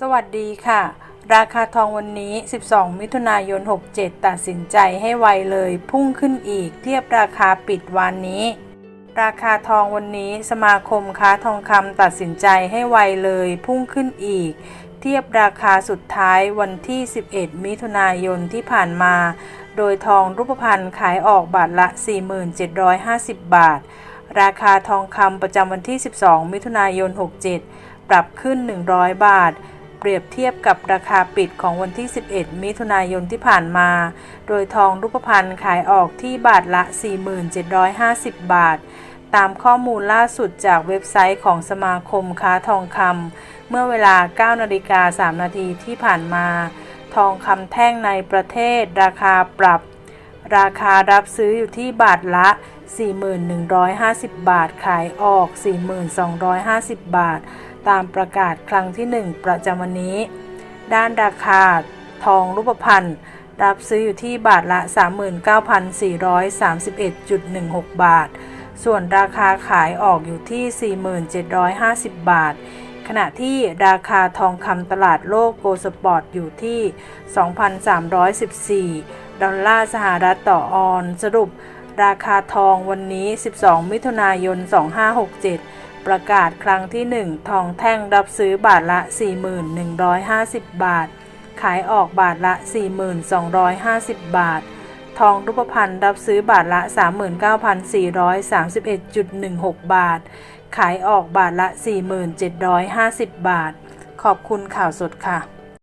สวัสดีค่ะ ราคาทองวันนี้ 12 มิถุนายน 67 ตัดสินใจให้ไวเลยพุ่งขึ้นอีกเทียบราคาปิดวันนี้ ราคาทองวันนี้สมาคมค้าทองคำตัดสินใจให้ไวเลยพุ่งขึ้นอีก เทียบราคาสุดท้ายวันที่ 11 มิถุนายนที่ผ่านมา โดยทองรูปพรรณขายออกบาทละ 4750 บาท ราคาทองคำประจำวันที่ 12 มิถุนายน 67 ปรับขึ้น 100 บาท เปรียบเทียบกับราคาปิดของวันที่ 11 มิถุนายนที่ผ่านมา โดยทองรูปพรรณขายออกที่บาทละ 4750 บาท ตามข้อมูลล่าสุดจากเว็บไซต์ของสมาคมค้าทองคำเมื่อเวลา 9 นาฬิกา 3 นาทีที่ผ่านมา ทองคำแท่งในประเทศราคาปรับ ราคารับซื้ออยู่ที่บาทละ 4,150 บาท ขายออก 4,250 บาท ตามประกาศครั้งที่ 1 ประจำวันนี้ ด้านราคา ทองรูปพรรณรับซื้ออยู่ที่บาทละ 39,431.16 บาท ส่วนราคาขายออกอยู่ที่ 4,750 บาท ขณะที่ราคาทองคำตลาดโลกโกลสปอร์ตอยู่ที่ 2,314 ดอลลาร์สหรัฐต่อออน สรุป ราคาทองวันนี้ 12 มิถุนายน 2567 ประกาศครั้งที่ 1 ทองแท่งรับซื้อบาทละ 4,150 บาท ขายออกบาทละ 4,250 บาท ทองรูปพรรณรับซื้อบาทละ 39,431.16 บาท ขายออกบาทละ 4,750 บาท ขอบคุณข่าวสดค่ะ